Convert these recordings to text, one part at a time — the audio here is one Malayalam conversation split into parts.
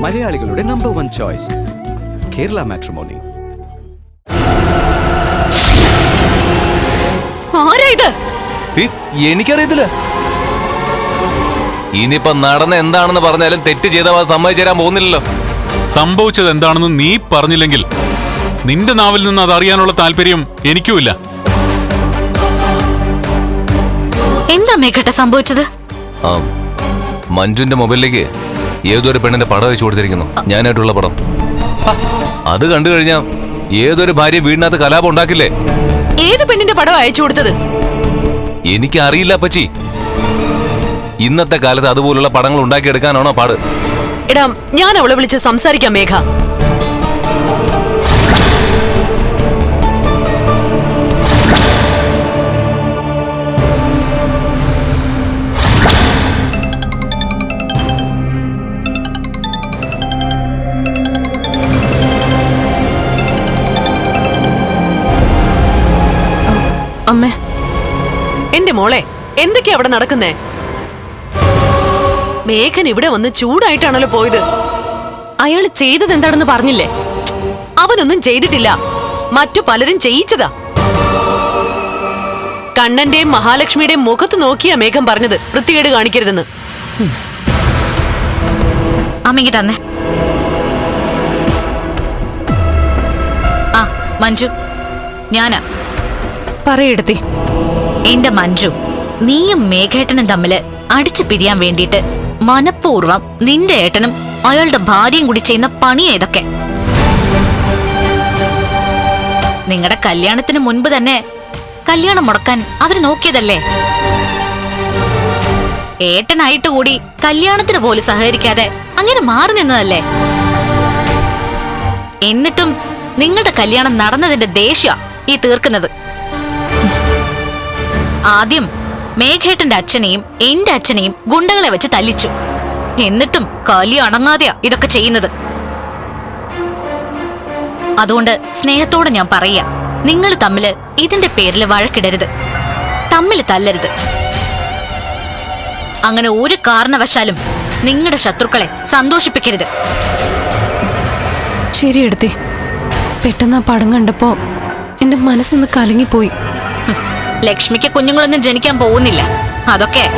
മലയാളികളുടെ number one choice Kerala matrimony ആരാ ഇത്? ഈ- എനിക്കറിയത്തില്ല. ഇനിയിപ്പോ നടന്ന എന്താണെന്ന് പറഞ്ഞാലും തെറ്റ് ചെയ്തവ സമ്മതിച്ചേരാൻ പോകുന്നില്ലല്ലോ. സംഭവിച്ചത് എന്താണെന്ന് നീ പറഞ്ഞില്ലെങ്കിൽ നിന്റെ നാവിൽ നിന്ന് അത് അറിയാനുള്ള താല്പര്യം എനിക്കുമില്ല എന്താ മേഘട്ട സംഭവിച്ചത്? ആ മഞ്ജുന്റെ മൊബൈലിലേക്ക് ഏതൊരു പെണ്ണിന്റെ പടം അയച്ചു കൊടുത്തിരിക്കുന്നു. ഞാനായിട്ടുള്ള പടം. അത് കണ്ടു കഴിഞ്ഞാ ഏതൊരു ഭാര്യ വീടിനകത്ത് കലാപം ഉണ്ടാക്കില്ലേ? ഏത് പെണ്ണിന്റെ പടം അയച്ചു കൊടുത്തത്? എനിക്ക് അറിയില്ല പച്ചി ഇന്നത്തെ കാലത്ത് അതുപോലുള്ള പടങ്ങൾ ഉണ്ടാക്കിയെടുക്കാനാണോ പാട്? എടാ ഞാൻ അവളെ വിളിച്ച് സംസാരിക്കാം മേഘ. അമ്മേ. എന്റെ മോളെ എന്തൊക്കെയാ അവിടെ നടക്കുന്നേ? മേഘൻ ഇവിടെ വന്ന് ചൂടായിട്ടാണല്ലോ പോയത്. അയാൾ ചെയ്തത് എന്താണെന്ന് പറഞ്ഞില്ലേ? അവനൊന്നും ചെയ്തിട്ടില്ല. മറ്റു പലരും ചെയ്യിച്ചതാ. കണ്ണന്റെയും മഹാലക്ഷ്മിയുടെയും മുഖത്ത് നോക്കിയാ മേഘം പറഞ്ഞത്. വൃത്തികേട് കാണിക്കരുതെന്ന്. അമ്മയ്ക്ക് തന്നെ. ആ മഞ്ജു. ഞാനാ. പറയെടുത്തി. എന്റെ മഞ്ജു നീയും മേഘേട്ടനും തമ്മിൽ അടിച്ചു പിരിയാൻ വേണ്ടിയിട്ട് മനഃപൂർവം നിന്റെ ഏട്ടനും അയാളുടെ ഭാര്യയും കൂടി ചെയ്യുന്ന പണിയാ ഇതൊക്കെ. നിങ്ങളുടെ കല്യാണത്തിന് മുൻപ് തന്നെ കല്യാണം മുടക്കാൻ അവർ നോക്കിയതല്ലേ? ഏട്ടനായിട്ട് കൂടി കല്യാണത്തിന് പോലും സഹകരിക്കാതെ അങ്ങനെ മാറി നിന്നതല്ലേ? എന്നിട്ടും നിങ്ങളുടെ കല്യാണം നടന്നതിന്റെ ദേഷ്യ ഈ തീർക്കുന്നത്. ആദ്യം മേഘേട്ടന്റെ അച്ഛനെയും എന്റെ അച്ഛനെയും ഗുണ്ടകളെ വെച്ച് തല്ലിച്ചു. എന്നിട്ടും കലി അടങ്ങാതെയാ ഇതൊക്കെ ചെയ്യുന്നത്. അതുകൊണ്ട് സ്നേഹത്തോടെ ഞാൻ പറയാ നിങ്ങൾ തമ്മിൽ ഇതിന്റെ പേരിൽ വഴക്കിടരുത്. തമ്മിൽ തല്ലരുത്. അങ്ങനെ ഒരു കാരണവശാലും നിങ്ങളുടെ ശത്രുക്കളെ സന്തോഷിപ്പിക്കരുത്. ശരി എടുത്തി. പെട്ടെന്ന് ആ പടം കണ്ടപ്പോ എന്റെ മനസ്സൊന്ന് കലങ്ങിപ്പോയി. ലക്ഷ്മിക്ക് കുഞ്ഞുങ്ങളൊന്നും ജനിക്കാൻ പോകുന്നില്ല. അതൊക്കെ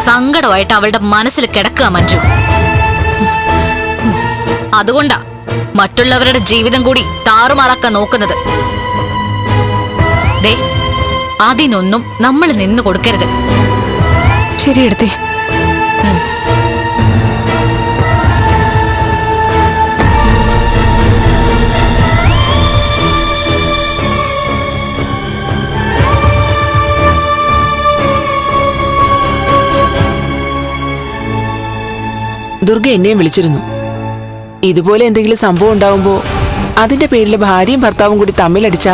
സങ്കടമായിട്ട് അവളുടെ മനസ്സിൽ കിടക്കുക മഞ്ജു. അതുകൊണ്ടാ മറ്റുള്ളവരുടെ ജീവിതം കൂടി താറുമാറാക്കാൻ നോക്കുന്നത്. ദേ അതിനൊന്നും നമ്മൾ നിന്നു കൊടുക്കരുത്. ശരി ദുർഗ എന്നെയും വിളിച്ചിരുന്നു. ഇതുപോലെ എന്തെങ്കിലും സംഭവം ഉണ്ടാവുമ്പോ അതിന്റെ പേരിൽ ഭാര്യയും ഭർത്താവും കൂടി തമ്മിലടിച്ച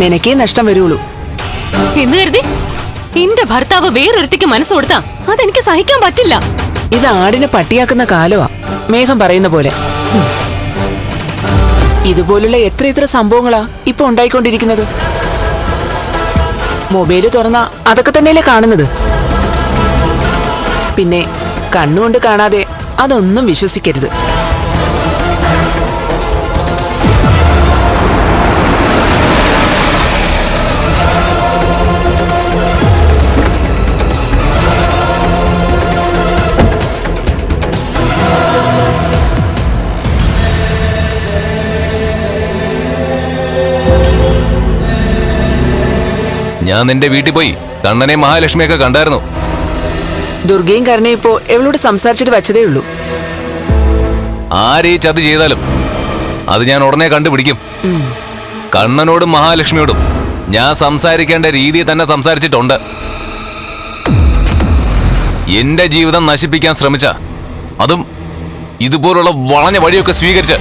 നിനക്കേ നഷ്ടം വരുള്ളൂ. എന്ന് കരുതി? എന്റെ ഭർത്താവ് വേറൊരുത്തിക്ക് മനസ്സ് കൊടുത്താ അതെനിക്ക് സഹിക്കാൻ പറ്റില്ല. ഇത് ആടിനെ പട്ടിയാക്കുന്ന കാലമാ മേഘം പറയുന്ന പോലെ. ഇതുപോലുള്ള എത്ര എത്ര സംഭവങ്ങളാ ഇപ്പൊ ഉണ്ടായിക്കൊണ്ടിരിക്കുന്നത്? മൊബൈൽ തുറന്ന അതൊക്കെ തന്നെയല്ലേ കാണുന്നത്? പിന്നെ കണ്ണുകൊണ്ട് കാണാതെ അതൊന്നും വിശ്വസിക്കരുത്. ഞാൻ നിന്റെ വീട്ടിൽ പോയി. കണ്ണനെ മഹാലക്ഷ്മിയൊക്കെ കണ്ടായിരുന്നു. ദുർഗയും കരുണയും ഇപ്പോ എവളോട് സംസാരിച്ചിട്ട് വെച്ചതേ ഉള്ളൂ. ആരീ ചതി ചെയ്താലും അത് ഞാൻ ഉടനെ കണ്ടുപിടിക്കും. കണ്ണനോടും മഹാലക്ഷ്മിയോടും ഞാൻ സംസാരിക്കേണ്ട രീതി തന്നെ സംസാരിച്ചിട്ടുണ്ട്. എന്റെ ജീവിതം നശിപ്പിക്കാൻ ശ്രമിച്ച അതും ഇതുപോലുള്ള വളഞ്ഞ വഴിയൊക്കെ സ്വീകരിച്ച്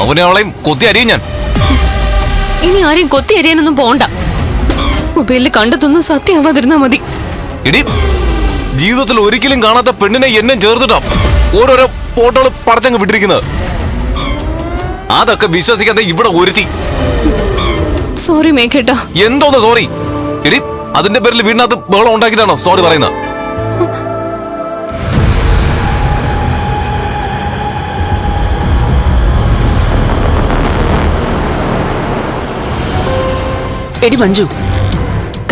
അവനെ അവളെയും കൊത്തി അരിയും ഞാൻ. ഇനി ആരെയും കൊത്തി അരിയാനൊന്നും പോണ്ട. മൊബൈലിൽ സത്യം സത്യമാവാതിരുന്നാ മതി. ഇടി ജീവിതത്തിൽ ഒരിക്കലും കാണാത്ത പെണ്ണിനെ എന്നെ ചേർത്തിട്ടാ ഓരോരോ ഫോട്ടോകൾ പടച്ചങ്ങ് വിട്ടിരിക്കുന്നത്. അതൊക്കെ വിശ്വസിക്കാതെ ഇവിടെ ഒരുത്തി. സോറി മേഘേട്ടാ. എന്തോന്ന് സോറി എടി അതിന്റെ പേരിൽ വീടിനകത്ത് ബഹളം ഉണ്ടാക്കിട്ടാണോ സോറി പറയുന്നത്? എടി മഞ്ജു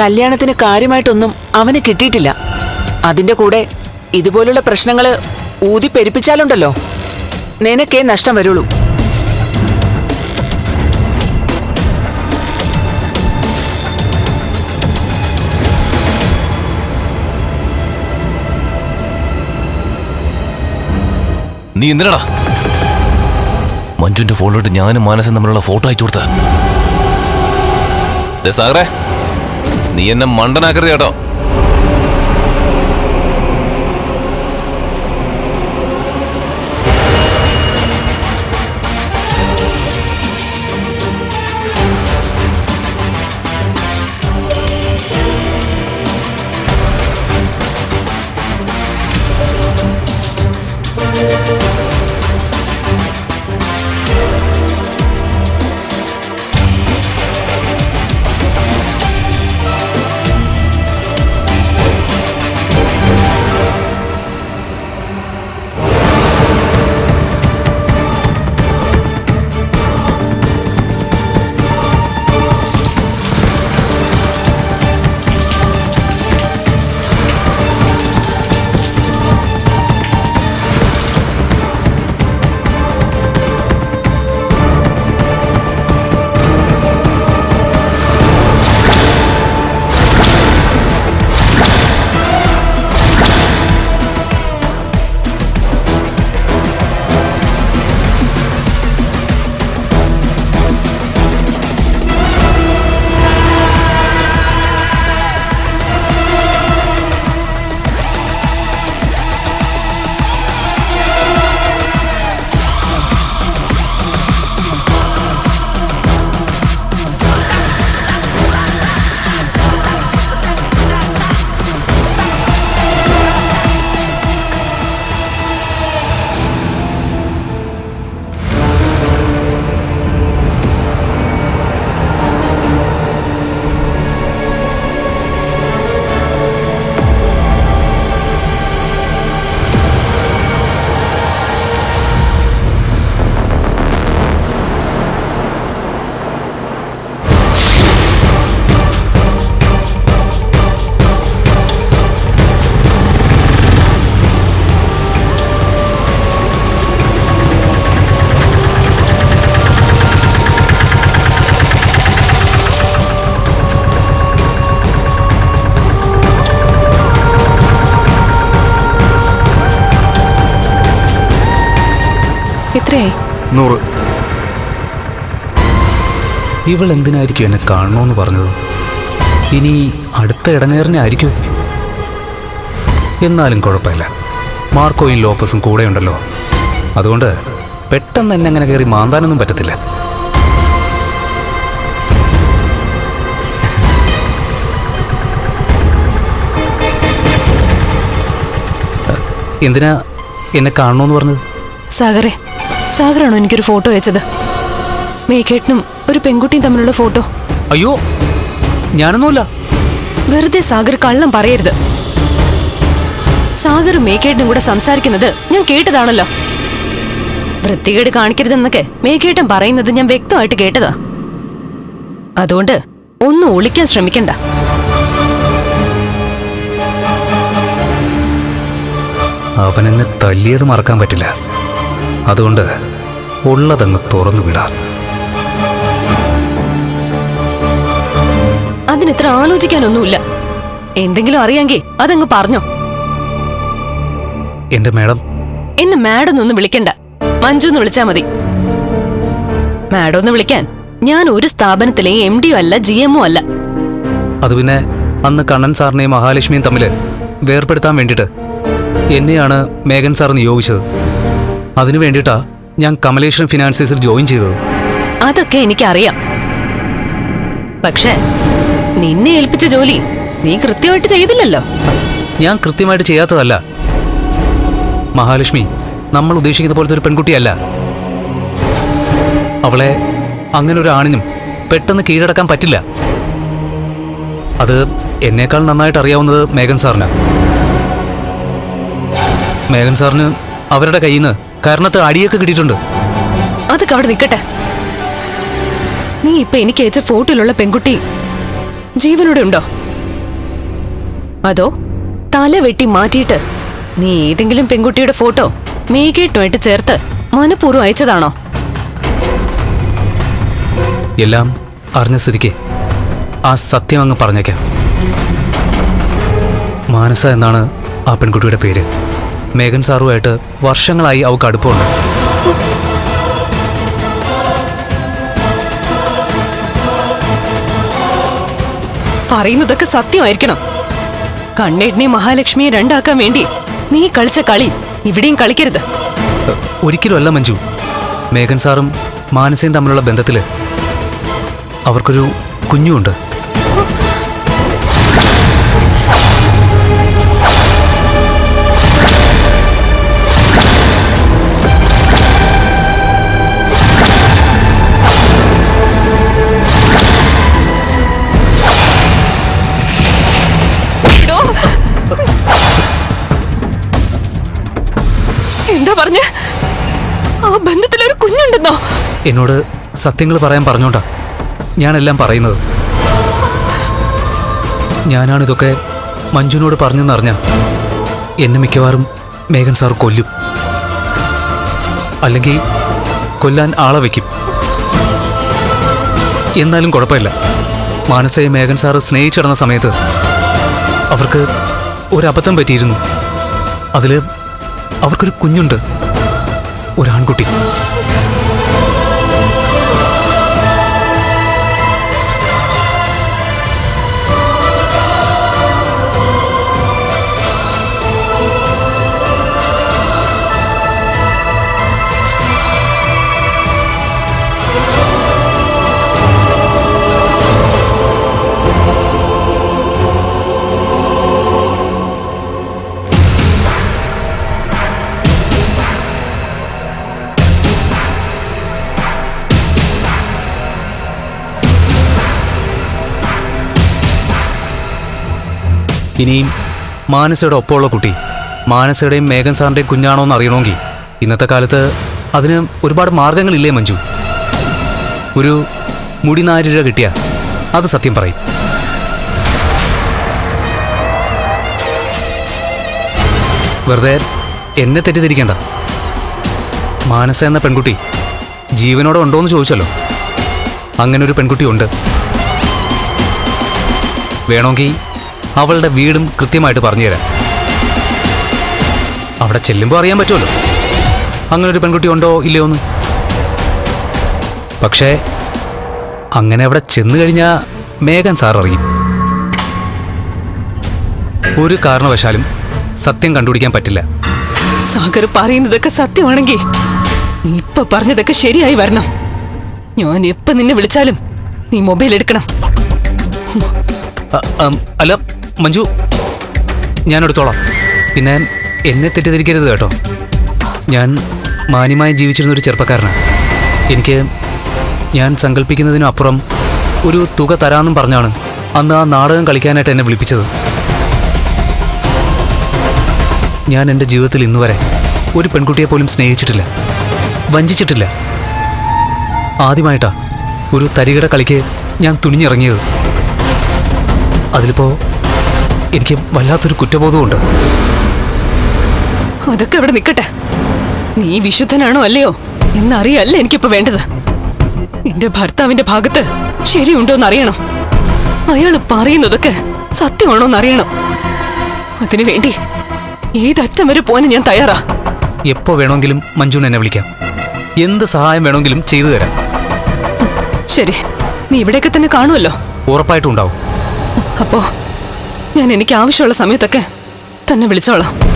കല്യാണത്തിന് കാര്യമായിട്ടൊന്നും അവന് കിട്ടിയിട്ടില്ല. അതിന്റെ കൂടെ ഇതുപോലുള്ള പ്രശ്നങ്ങൾ ഊതി പെരുപ്പിച്ചാലുണ്ടല്ലോ. നിനക്കേ നഷ്ടം വരുള്ളൂ. നീ എന്തിനടാ? മഞ്ജുന്റെ ഫോണിലോട്ട് ഞാനും മാനസം തമ്മിലുള്ള ഫോട്ടോ അയച്ചു കൊടുത്ത. സാറേ നീ എന്നെ മണ്ടനാക്കരുത് കേട്ടോ. എത്രയായി നൂറ്. ഇവൾ എന്തിനായിരിക്കും എന്നെ കാണണമെന്ന് പറഞ്ഞത്? ഇനി അടുത്ത ഇടനേറിനെ ആയിരിക്കും. എന്നാലും കുഴപ്പമില്ല. മാർക്കോയും ലോപ്പസും കൂടെയുണ്ടല്ലോ അതുകൊണ്ട് പെട്ടെന്ന് എന്നെ അങ്ങനെ കയറി മാന്താനൊന്നും പറ്റത്തില്ല. എന്തിനാ എന്നെ കാണണമെന്ന് പറഞ്ഞത്? സാഗറെ സാഗറാണോ എനിക്കൊരു ഫോട്ടോ അയച്ചത് മേഘേട്ടനും ഒരു പെൺകുട്ടിയും തമ്മിലുള്ള ഫോട്ടോ. അയ്യോ ഞാനൊന്നുമില്ല. വെറുതെ സാഗർ കള്ളം പറയരുത്. സാഗറും മേഘേട്ടനും കൂടെ സംസാരിക്കുന്നത് ഞാൻ കേട്ടതാണല്ലോ. വൃത്തികേട് കാണിക്കരുതെന്നൊക്കെ മേഘേട്ടൻ പറയുന്നത് ഞാൻ വ്യക്തമായിട്ട് കേട്ടതാ. അതുകൊണ്ട് ഒന്നും ഒളിക്കാൻ ശ്രമിക്കണ്ട. അവനെന്നെ എന്നെ തല്ലിയത് മറക്കാൻ പറ്റില്ല. അതുകൊണ്ട് ഉള്ളതങ്ങ് തുറന്നു വിടാം അതിനിത്ര ആലോചിക്കാനൊന്നുമില്ല. എന്തെങ്കിലും അറിയാമെങ്കിൽ അതങ്ങ് പറഞ്ഞോ. എന്റെ മാഡം. എന്നെ മാഡം ഒന്ന് വിളിക്കണ്ട. മഞ്ജു എന്ന് വിളിച്ചാ മതി. മാഡം ഒന്ന് വിളിക്കാൻ ഞാൻ ഒരു സ്ഥാപനത്തിലെ എം ഡിയോ അല്ല ജി എമ്മോ അല്ല. അത് പിന്നെ അന്ന് കണ്ണൻ സാറിനെയും മഹാലക്ഷ്മിയും തമ്മിൽ വേർപ്പെടുത്താൻ വേണ്ടിയിട്ട് എന്നെയാണ് മേഘൻ സാർ നിയോഗിച്ചത്. അതിനു വേണ്ടിയിട്ടാ ഞാൻ കമലേഷൻ ഫിനാൻസീസിൽ ജോയിൻ ചെയ്തത്. അതൊക്കെ എനിക്കറിയാം. പക്ഷേ നിന്നെ ഏൽപ്പിച്ച ജോലി നീ കൃത്യമായിട്ട് ചെയ്തില്ലല്ലോ. ഞാൻ കൃത്യമായിട്ട് ചെയ്യാത്തതല്ല. മഹാലക്ഷ്മി നമ്മൾ ഉദ്ദേശിക്കുന്ന പോലത്തെ ഒരു പെൺകുട്ടിയല്ല. അവളെ അങ്ങനെ ഒരു ആണിനും പെട്ടെന്ന് കീഴടക്കാൻ പറ്റില്ല. അത് എന്നേക്കാൾ നന്നായിട്ട് അറിയാവുന്നത് മേഘൻ സാറിന്. മേഘൻ സാറിന് അവരുടെ കയ്യിൽ നിന്ന് കാരണത്ത് അടിയൊക്കെ കിട്ടിയിട്ടുണ്ട്. അതൊക്കെ അവിടെ നിൽക്കട്ടെ നീ ഇപ്പൊ എനിക്ക് ഏറ്റ ഫോട്ടോയിലുള്ള പെൺകുട്ടി ജീവനോടെ ഉണ്ടോ? അതോ തല വെട്ടി മാറ്റിയിട്ട് നീ ഏതെങ്കിലും പെൺകുട്ടിയുടെ ഫോട്ടോ മേഘേട്ടുമായിട്ട് ചേർത്ത് മനഃപൂർവം അയച്ചതാണോ? എല്ലാം അറിഞ്ഞ സ്ഥിതിക്ക് ആ സത്യം അങ്ങ് പറഞ്ഞേക്കാം. മാനസ എന്നാണ് ആ പെൺകുട്ടിയുടെ പേര്. മേഘൻ സാറുമായിട്ട് വർഷങ്ങളായി അവൾക്ക് അടുപ്പമുണ്ട്. പറയുന്നതൊക്കെ സത്യമായിരിക്കണം. കണ്ണേടിനെ മഹാലക്ഷ്മിയെ രണ്ടാക്കാൻ വേണ്ടി നീ കളിച്ച കളി ഇവിടെയും കളിക്കരുത്. ഒരിക്കലും അല്ല മഞ്ജു. മേഘൻ സാറും മാനസയും തമ്മിലുള്ള ബന്ധത്തിൽ അവർക്കൊരു കുഞ്ഞുണ്ട് എന്നോട് സത്യങ്ങൾ പറയാൻ പറഞ്ഞോണ്ടാ ഞാനെല്ലാം പറയുന്നത്. ഞാനാണിതൊക്കെ മഞ്ജുവിനോട് പറഞ്ഞെന്നറിഞ്ഞ എന്നെ മിക്കവാറും മേഘൻ സാർ കൊല്ലും. അല്ലെങ്കിൽ കൊല്ലാൻ ആളെ വയ്ക്കും. എന്നാലും കുഴപ്പമില്ല. മാനസയെ മേഘൻ സാറ് സ്നേഹിച്ചിടുന്ന സമയത്ത് അവർക്ക് ഒരബദ്ധം പറ്റിയിരുന്നു. അതിൽ അവർക്കൊരു കുഞ്ഞുണ്ട്. ഒരാൺകുട്ടി. ഇനിയും മാനസയുടെ ഒപ്പമുള്ള കുട്ടി മാനസയുടെയും മേഘൻ സാറിന്റെയും കുഞ്ഞാണോ എന്ന് അറിയണമെങ്കിൽ ഇന്നത്തെ കാലത്ത് അതിന് ഒരുപാട് മാർഗങ്ങളില്ലേ മഞ്ജു? ഒരു മുടി നാരിഴ കിട്ടിയ അത് സത്യം പറയും. വെറുതെ എന്നെ തെറ്റിദ്ധരിക്കണ്ട. മാനസ എന്ന പെൺകുട്ടി ജീവനോടെ ഉണ്ടോയെന്ന് ചോദിച്ചല്ലോ. അങ്ങനൊരു പെൺകുട്ടി ഉണ്ട്. വേണമെങ്കിൽ അവളുടെ വീടും കൃത്യമായിട്ട് പറഞ്ഞുതരാം. അവിടെ ചെല്ലുമ്പോൾ അറിയാൻ പറ്റുമല്ലോ. അങ്ങനെ ഒരു പെൺകുട്ടി ഉണ്ടോ ഇല്ലയോന്ന് പക്ഷേ അങ്ങനെ അവിടെ ചെന്നു കഴിഞ്ഞാൽ മേഘൻ സാർ അറിയും ഒരു കാരണവശാലും സത്യം കണ്ടുപിടിക്കാൻ പറ്റില്ല. സാഗർ പറയുന്നതൊക്കെ സത്യമാണെങ്കിൽ ഇപ്പൊ പറഞ്ഞതൊക്കെ ശരിയായി വരണം. ഞാൻ എപ്പ നിന്നെ വിളിച്ചാലും നീ മൊബൈൽ എടുക്കണം അല്ല മഞ്ജു ഞാൻ എടുത്തോളാം. പിന്നെ എന്നെ തെറ്റിദ്ധരിക്കരുത് കേട്ടോ. ഞാൻ മാന്യമായി ജീവിച്ചിരുന്ന ഒരു ചെറുപ്പക്കാരനാണ് എനിക്ക് ഞാൻ സങ്കല്പിക്കുന്നതിനും അപ്പുറം ഒരു തുക തരാമെന്നും പറഞ്ഞാണ് അന്ന് ആ നാടകം കളിക്കാനായിട്ട് എന്നെ വിളിപ്പിച്ചത്. ഞാൻ എന്റെ ജീവിതത്തിൽ ഇന്നുവരെ ഒരു പെൺകുട്ടിയെ പോലും സ്നേഹിച്ചിട്ടില്ല. വഞ്ചിച്ചിട്ടില്ല. ആദ്യമായിട്ടാ ഒരു തരികിട കളിക്ക് ഞാൻ തുനിഞ്ഞിറങ്ങിയത്. അതിലിപ്പോ എനിക്ക് വല്ലാത്തൊരു കുറ്റബോധമുണ്ട് അതൊക്കെ അവിടെ നിൽക്കട്ടെ നീ വിശുദ്ധനാണോ അല്ലയോ? എന്നറിയല്ല എനിക്കിപ്പോ വേണ്ടത്. നിന്റെ ഭർത്താവിന്റെ ഭാഗത്ത് ശരിയുണ്ടോ എന്നറിയണം അയാൾ പറയുന്നതൊക്കെ സത്യമാണോ എന്നറിയണം അതിനുവേണ്ടി ഏതച്ഛൻ വരെ പോകാൻ ഞാൻ തയ്യാറാ. എപ്പോ വേണമെങ്കിലും മഞ്ജു എന്നെ വിളിക്കാം. എന്ത് സഹായം വേണമെങ്കിലും ചെയ്തു തരാം. ശരി. നീ ഇവിടെയൊക്കെ തന്നെ കാണുമല്ലോ. ഉറപ്പായിട്ടും ഉണ്ടാവും. അപ്പോ ഞാൻ എനിക്ക് ആവശ്യമുള്ള സമയത്തൊക്കെ തന്നെ വിളിച്ചോളാം.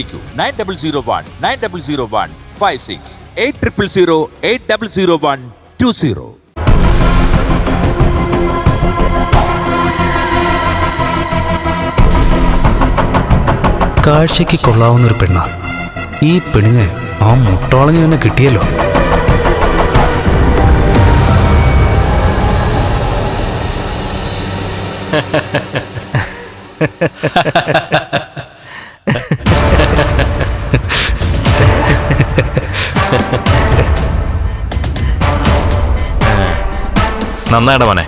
വിളിക്കൂ. Nine double zero one nine double zero one five six eight triple zero eight double zero one two zero കാഴ്ചയ്ക്ക് കൊള്ളാവുന്ന ഒരു പെണ്ണ. ഈ പെണ്ണിന് ആ മുട്ടോളഞ്ഞ് തന്നെ കിട്ടിയല്ലോ. നന്നായിട്ട് മോനെ.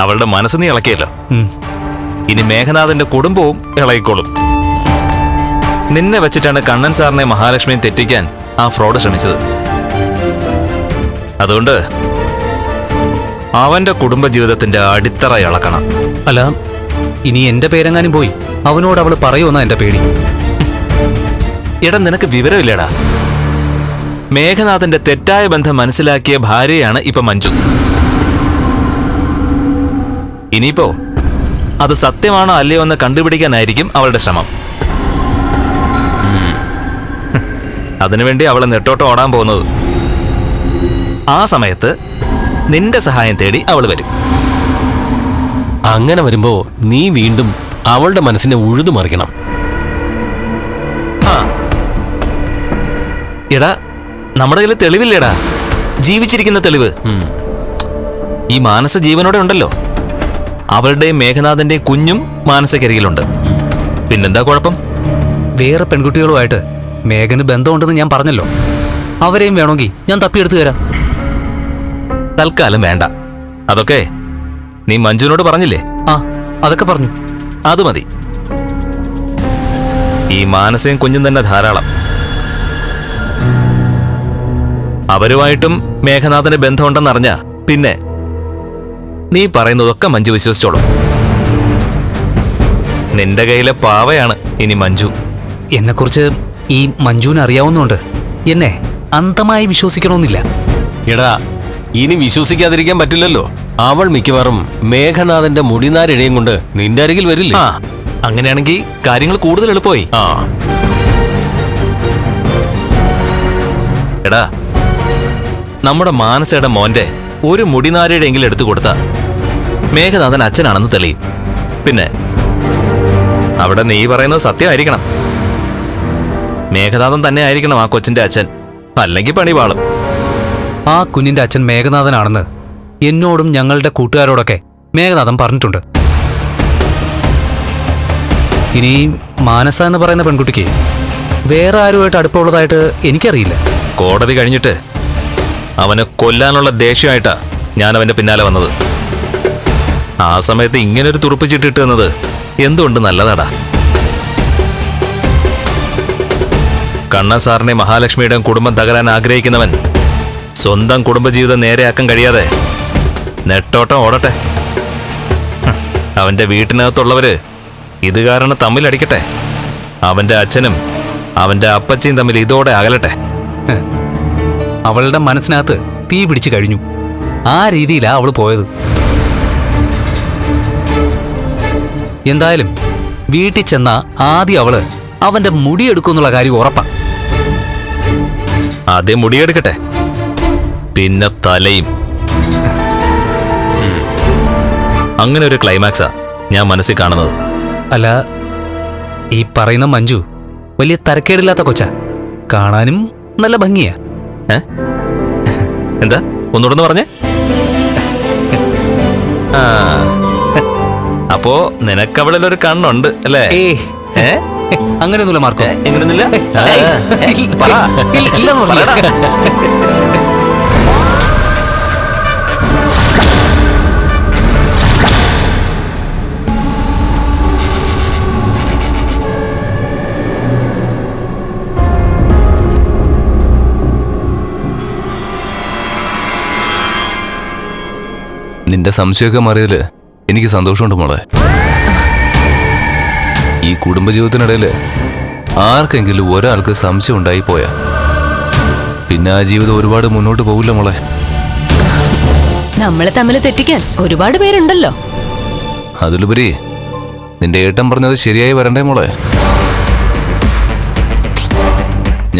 അവളുടെ മനസ്സ് നീ ഇളക്കിയല്ലോ. ഇനി മേഘനാഥന്റെ കുടുംബവും ഇളകിക്കോളും. നിന്നെ വെച്ചിട്ടാണ് കണ്ണൻ സാറിനെ മഹാലക്ഷ്മിയെ തെറ്റിക്കാൻ ആ ഫ്രോഡ് ശ്രമിച്ചത്. അതുകൊണ്ട് അവന്റെ കുടുംബജീവിതത്തിന്റെ അടിത്തറ ഇളക്കണം. അല്ല ഇനി എന്റെ പേരെങ്ങാനും പോയി. അവനോട് അവൾ പറയുമെന്നാ എന്റെ പേടി. എടാ നിനക്ക് വിവരമില്ലടാ. മേഘനാഥന്റെ തെറ്റായ ബന്ധം മനസ്സിലാക്കിയ ഭാര്യയാണ് ഇപ്പൊ മഞ്ജു. ഇനിയിപ്പോ അത് സത്യമാണോ അല്ലയോ എന്ന് കണ്ടുപിടിക്കാനായിരിക്കും അവളുടെ ശ്രമം. അതിനുവേണ്ടി അവളെ നെട്ടോട്ടം ഓടാൻ പോകുന്നത്. ആ സമയത്ത് നിന്റെ സഹായം തേടി അവൾ വരും. അങ്ങനെ വരുമ്പോ നീ വീണ്ടും അവളുടെ മനസ്സിനെ ഉഴുതുമറിക്കണം ആ. എടാ നമ്മുടെ കയ്യിൽ തെളിവില്ലേടാ? ജീവിച്ചിരിക്കുന്ന തെളിവ്. ഈ മാനസ ജീവനോടെ ഉണ്ടല്ലോ. അവളുടെയും മേഘനാഥന്റെ കുഞ്ഞും മാനസക്കരികിലുണ്ട് പിന്നെന്താ കുഴപ്പം? വേറെ പെൺകുട്ടികളുമായിട്ട് മേഘന് ബന്ധമുണ്ടെന്ന് ഞാൻ പറഞ്ഞല്ലോ. അവരെയും വേണമെങ്കിൽ ഞാൻ തപ്പിയെടുത്തു തരാം. തൽക്കാലം വേണ്ട. അതൊക്കെ നീ മഞ്ജുവിനോട് പറഞ്ഞില്ലേ? ആ അതൊക്കെ പറഞ്ഞു. അത് മതി. ഈ മാനസയും കുഞ്ഞും തന്നെ ധാരാളം. അവരുമായിട്ടും മേഘനാഥന് ബന്ധമുണ്ടെന്നറിഞ്ഞ പിന്നെ നീ പറയുന്നതൊക്കെ മഞ്ജു വിശ്വസിച്ചോളൂ. നിന്റെ കയ്യിലെ പാവയാണ് ഇനി മഞ്ജു. എന്നെക്കുറിച്ച് ഈ മഞ്ജുവിന് അറിയാവുന്നതുകൊണ്ട് എന്നെ അന്തമായി വിശ്വസിക്കണമെന്നില്ല. എടാ ഇനി വിശ്വസിക്കാതിരിക്കാൻ പറ്റില്ലല്ലോ. അവൾ മിക്കവാറും മേഘനാഥന്റെ മുടിനാരിഴയും കൊണ്ട് നിന്റെ അരികിൽ വരില്ലേ? ആ അങ്ങനെയാണെങ്കിൽ കാര്യങ്ങൾ കൂടുതൽ എളുപ്പമായി. ആ. എടാ നമ്മുടെ മാനസയുടെ മോന്റെ ഒരു മുടിനാരയുടെ എങ്കിലും എടുത്തു കൊടുത്ത. മേഘനാഥൻ അച്ഛനാണെന്ന് തെളിയും. പിന്നെ അവിടെ നീ പറയുന്നത് സത്യമായിരിക്കണം. മേഘനാഥൻ തന്നെ ആയിരിക്കണം ആ കൊച്ചിന്റെ അച്ഛൻ അല്ലെങ്കിൽ പണി പാളും ആ കുഞ്ഞിന്റെ അച്ഛൻ മേഘനാഥനാണെന്ന് എന്നോടും ഞങ്ങളുടെ കൂട്ടുകാരോടൊക്കെ മേഘനാഥൻ പറഞ്ഞിട്ടുണ്ട്. ഇനി മാനസ എന്ന് പറയുന്ന പെൺകുട്ടിക്ക് വേറെ ആരുമായിട്ട് അടുപ്പമുള്ളതായിട്ട് എനിക്കറിയില്ല. കോടതി കഴിഞ്ഞിട്ട് അവനെ കൊല്ലാനുള്ള ദേഷ്യമായിട്ടാ ഞാൻ അവന്റെ പിന്നാലെ വന്നത്. ആ സമയത്ത് ഇങ്ങനെ ഒരു തുറപ്പിച്ചിട്ടിട്ട് എന്നത് എന്തുകൊണ്ട് നല്ലതാടാ? കണ്ണൻ സാറിനെ മഹാലക്ഷ്മിയുടെ കുടുംബം തകരാൻ ആഗ്രഹിക്കുന്നവൻ സ്വന്തം കുടുംബജീവിതം നേരെയാക്കാൻ കഴിയാതെ നെട്ടോട്ടം ഓടട്ടെ. അവന്റെ വീട്ടിനകത്തുള്ളവര് ഇത് കാരണം തമ്മിലടിക്കട്ടെ അവന്റെ അച്ഛനും അവന്റെ അപ്പച്ചയും തമ്മിൽ ഇതോടെ അകലട്ടെ. അവളുടെ മനസ്സിനകത്ത് തീ പിടിച്ചു കഴിഞ്ഞു. ആ രീതിയിലാണ് അവൾ പോയത്. എന്തായാലും വീട്ടിൽ ചെന്ന ആദ്യം അവൾ അവന്റെ മുടിയെടുക്കുന്നുള്ള കാര്യം ഉറപ്പാ. ആദ്യം മുടിയെടുക്കട്ടെ പിന്നെ തലയും. അങ്ങനെ ഒരു ക്ലൈമാക്സാ ഞാൻ മനസ്സിൽ കാണുന്നത്. അല്ല ഈ പറയുന്ന മഞ്ജു വലിയ തരക്കേടില്ലാത്ത കൊച്ച. കാണാനും നല്ല ഭംഗിയാ? എന്താ? ഒന്നുകൂടെ പറഞ്ഞേ. ആ. അപ്പോ നിനക്കവളിൽ ഒരു കണ്ണുണ്ട് അല്ലേ? ഏ. അങ്ങനെയൊന്നുമില്ല മാർക്കോ. എങ്ങനെയൊന്നുമില്ല ഇല്ലെന്ന് പറയടാ. നിന്റെ സംശയമൊക്കെ മാറിയതിൽ എനിക്ക് സന്തോഷമുണ്ട് മോളെ. ഈ കുടുംബജീവിതത്തിനിടയിൽ ആർക്കെങ്കിലും ഒരാൾക്ക് സംശയം ഉണ്ടായി പോയാ പിന്നെ ആ ജീവിതം ഒരുപാട് മുന്നോട്ട് പോകില്ല മോളെ. നമ്മളെ തമ്മിൽ തെറ്റിക്കാൻ ഒരുപാട് പേരുണ്ടല്ലോ. അതിലുപരി നിന്റെ ഏട്ടൻ പറഞ്ഞത് ശരിയായി വരണ്ടേ മോളെ?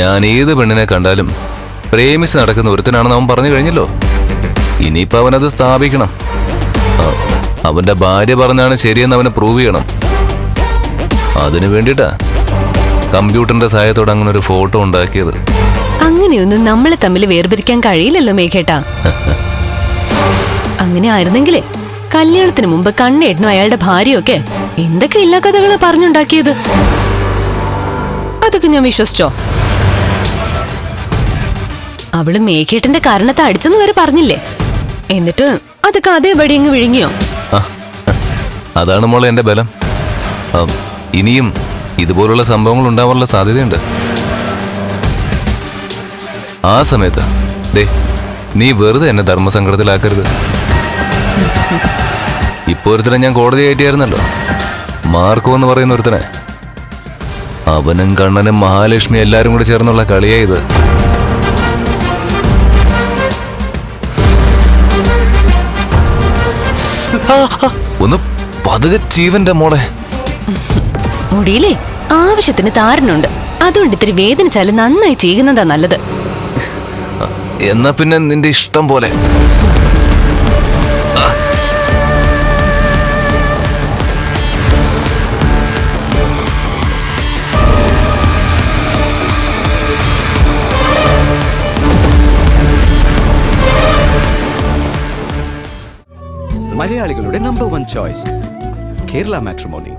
ഞാൻ ഏത് പെണ്ണിനെ കണ്ടാലും പ്രേമിച്ച് നടക്കുന്ന ഒരുത്തനാണെന്ന് അവൻ പറഞ്ഞു കഴിഞ്ഞല്ലോ. ഇനിയിപ്പോ അവനത് സ്ഥാപിക്കണം. അവന്റെ ഭാര്യ പറഞ്ഞാണ് ശരിയെന്ന് അവനെ പ്രൂവ് ചെയ്യണം. അതിനു വേണ്ടിട്ടാ കമ്പ്യൂട്ടറിന്റെ സഹായത്തോടെ അങ്ങനെ ഒരു ഫോട്ടോ ഉണ്ടാക്കിയത്. അങ്ങനെയൊന്നും നമ്മളെ തമ്മിൽ വേർപിരിക്കാൻ കഴിയില്ലല്ലോ മേഘേട്ടാ. അങ്ങനെ ആയിരുന്നെങ്കിലേ കല്യാണത്തിന് മുമ്പ് കണ്ണേട്ടനും അയാളുടെ ഭാര്യയൊക്കെ എന്തൊക്കെ ഇല്ലാ കഥകളാ പറഞ്ഞുണ്ടാക്കിയത്? അതൊക്കെ ഞാൻ വിശ്വസിച്ചോ? അവൾ മേഘേട്ടന്റെ കാരണത്തെ അടിച്ചെന്ന് വരെ പറഞ്ഞില്ലേ? എന്നിട്ട് അതൊക്കെ അതേപടി അങ്ങ് വിഴുങ്ങിയോ? അതാണ് മോളെ എന്റെ ബലം. ഇനിയും ഇതുപോലുള്ള സംഭവങ്ങൾ ഉണ്ടാവാനുള്ള സാധ്യതയുണ്ട്. ആ സമയത്ത് ദേ നീ വെറുതെ എന്നെ ധർമ്മസങ്കടത്തിലാക്കരുത്. ഇപ്പൊ ഒരുത്തനെ ഞാൻ കോടതി കയറ്റിയായിരുന്നല്ലോ. മാർക്കോ എന്ന് പറയുന്ന ഒരുത്തനെ. അവനും കണ്ണനും മഹാലക്ഷ്മി എല്ലാരും കൂടി ചേർന്നുള്ള കളിയാ ഇത്. ജീവന്റെ മോളെ. മുടിയിലേ ആവശ്യത്തിന് താരനുണ്ട്. അതുകൊണ്ട് ഇത്തിരി വേദനിച്ചാലും നന്നായി ചെയ്യുന്നതാ നല്ലത്. എന്നാ പിന്നെ നിന്റെ ഇഷ്ടം പോലെ. മലയാളികളുടെ number one choice Kerala matrimony